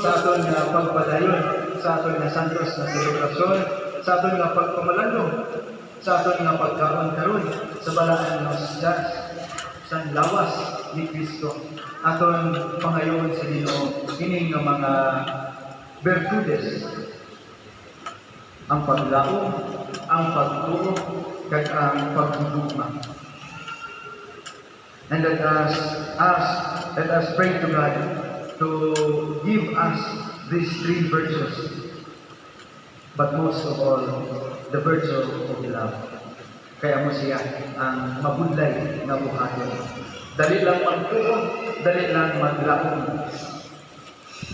sa aton nga pagpadayon, sa aton nga santos na selebrasyon, sa aton nga pagpamalandong, sa aton nga pagkaon karon sa balaan ng Diyos sa lawas ni Kristo. Aton pangayon sa Ginoo ining nga mga virtudes ang paglaom, ang pagtuo, kag ang pagdugma. And let us ask, let us pray to God to give us these three virtues, but most of all, the virtue of love. Kaya mo siya ang mabudlay na buhaton. Dali lang magtuo, dali lang maglaom.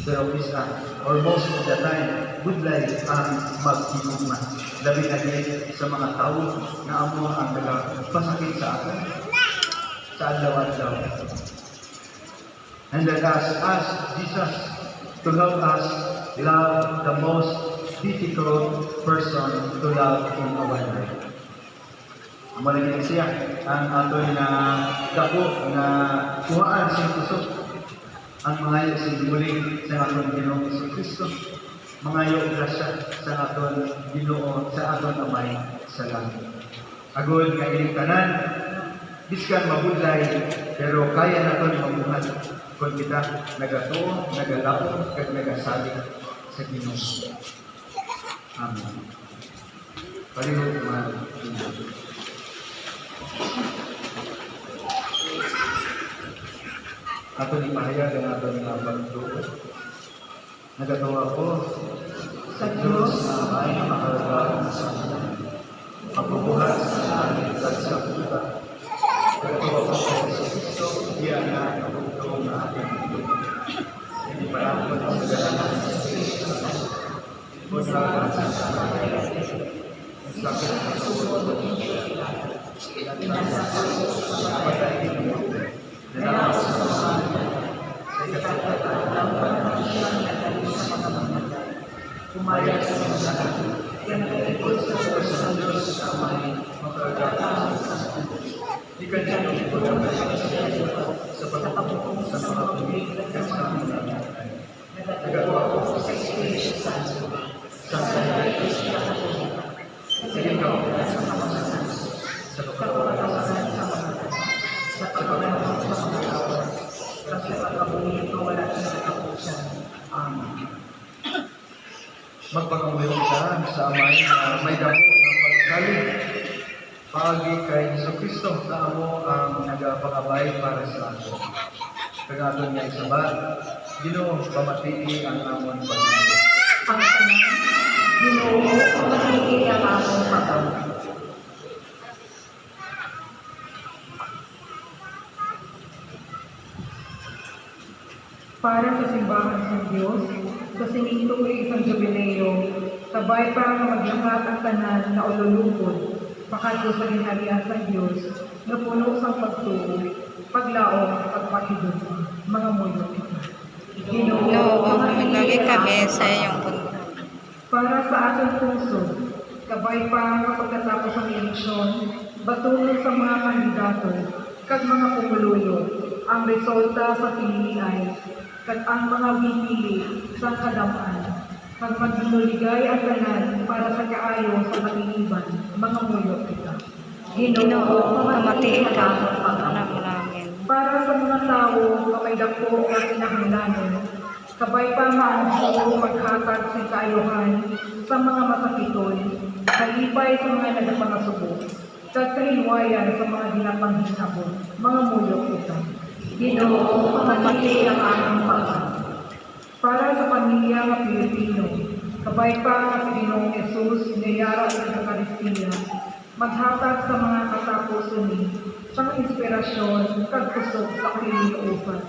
Pero isa, or most of the time, budlay ang magtutugma. Labi na sa mga tao na amo ang nagpasakit sa atin sa adlaw-adlaw. And let us ask Jesus to help us love the most difficult person to love in our life. Amo na siya ang aton na dako na kuhaan sa kusog ang mga sa muli sa aton Ginoo sa Kristo. Mga grasya sa aton Ginoo sa aton Amay sa langit. Agod ining tanan biskan mabudlay pero kaya naton mabuhat kung kita nagatuo, nagalao, kag nagasalig sa Ginoo. Amen. Palihog man. Ato ni pahayag ang ato nga pagtuo. Nagatawa ko sa Diyos na may makaragang sa Pagbubuhat sa amin at sa Magpakamuyo ka sa amay na may damo ng pagsalig. Paagi kay Yesu Kristo na amo ang nagapakabay para sa ato. Kagaton niya isabat, Ginoo pamatii ang amon pagkakas. ang tanan, Ginoo, pamatigil ang among pagkaw. Para sa simbahan sa Diyos, sa sinituloy isang jubileo, sabay pa nga maglahat ang tanan na ululupod, pakato sa ginharian sa Diyos, na puno sa pagtuo, paglaom, pagpakidot, mga muyo. Ginoo, Loob, pamatigil lagi ang kami sa iyong puno. Para sa atong puso, kabay pa nga pagkatapos ng eleksyon, batulong sa mga kandidato, kag mga pumuluyo, ang resulta sa piniliay, kag ang mga pipili sa kadamaan, kag magdinuligay ang tanan para sa kaayo sa matiniban, mga muyo kita. Ginoo, pamatiin ka ang anak namin. Para sa mga tao na may dako o kinahanglanon, kabay pa maanho maghatag sa kaayuhan sa mga masakiton, kalipay sa mga nagapangasubo, kag kahiwayan sa mga dinapang hinabot, mga ito. Ginoo, pamati ang aming pagkakas. Para sa pamilya ng Pilipino, kabay pa si Ginoong Jesus, niyara sa Eucharistia, maghatag sa mga katapusan ni, sa inspirasyon, kag kusog sa kaliliusan,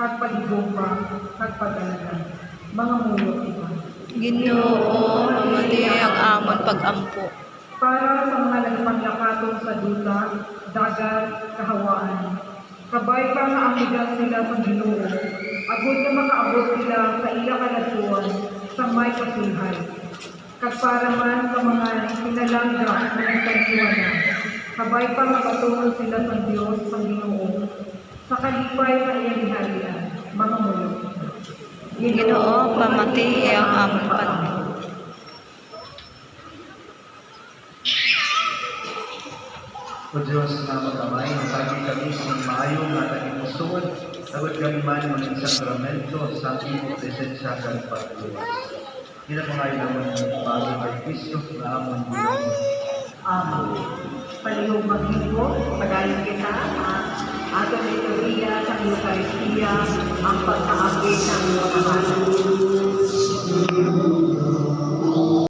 kag paligumpa, kag pagalagan. Mga mulo ito. Ginoo, pamati ang amon pag-ampo. Para sa mga nagpanglakaton sa duta, dagat, kahawaan. Kabay pa nga amigan sila sa Ginoo. Agod na makaabot sila sa ila kalatuan sa may pasihay. Kag para man sa mga pinalangga ng kaniwana. Kabay pa nga patungo sila sa Diyos sa Ginoo. Sa kalipay sa iyang harian, mga mulok. Ginoo, pamati ang amon O Diyos na magamay, matagi kami sa maayong nga naging Tawad kami man mga sakramento sa imo presensya kang pagluwas. Ginapangayon naman ng bago kay Kristo na amon Ginoo. Amen. Palihog maghibo, padayon kita ang atong liturgia sa Eucharistia, ang pagkaagi sa mga mahal.